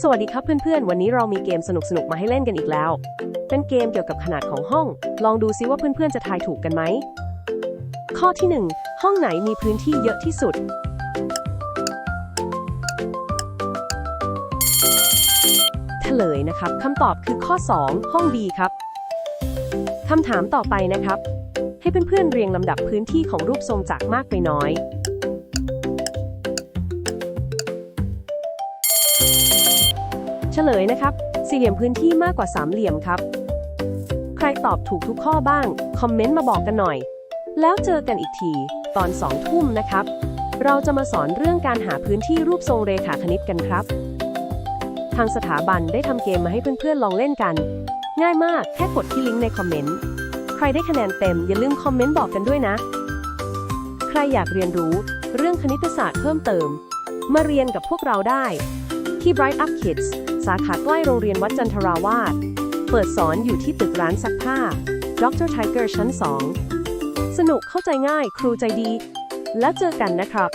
สวัสดีครับเพื่อนๆ วันนี้เรามีเกมสนุกๆ มาให้เล่นกันอีกแล้ว เป็นเกมเกี่ยวกับขนาดของห้อง ลองดูซิว่าเพื่อนๆ จะทายถูกกันไหม ข้อที่ 1 ห้องไหนมีพื้นที่เยอะที่สุด เฉลยนะครับคำตอบคือข้อ 2 ห้อง B ครับคำถามต่อไปนะครับ ให้เพื่อนๆ เรียงลำดับพื้นที่ของรูปทรงจากมากไปน้อย ลยนะครับสี่เหลี่ยมพื้นที่มากกว่าสามเหลี่ยมครับ ใครตอบถูกทุกข้อบ้าง คอมเมนต์มาบอกกันหน่อย แล้วเจอกันอีกที ตอนสองทุ่มนะครับ เราจะมาสอนเรื่องการหาพื้นที่รูปทรงเรขาคณิตกันครับ ทางสถาบันได้ทำเกมมาให้เพื่อนๆลองเล่นกัน ง่ายมากแค่กดที่ลิงก์ในคอมเมนต์ใครได้คะแนนเต็มอย่าลืมคอมเมนต์บอกกันด้วยนะ ใครอยากเรียนรู้เรื่องคณิตศาสตร์เพิ่มเติม มาเรียนกับพวกเราได้ที่ Bright Up Kids สาขาใกล้โรงเรียนวัดจันทราวาสเปิดสอนอยู่ที่ตึกร้านซักผ้ายอชท์ไทเกอร์ชั้น 2 สนุกเข้าใจง่ายครูใจดี แล้วเจอกันนะครับ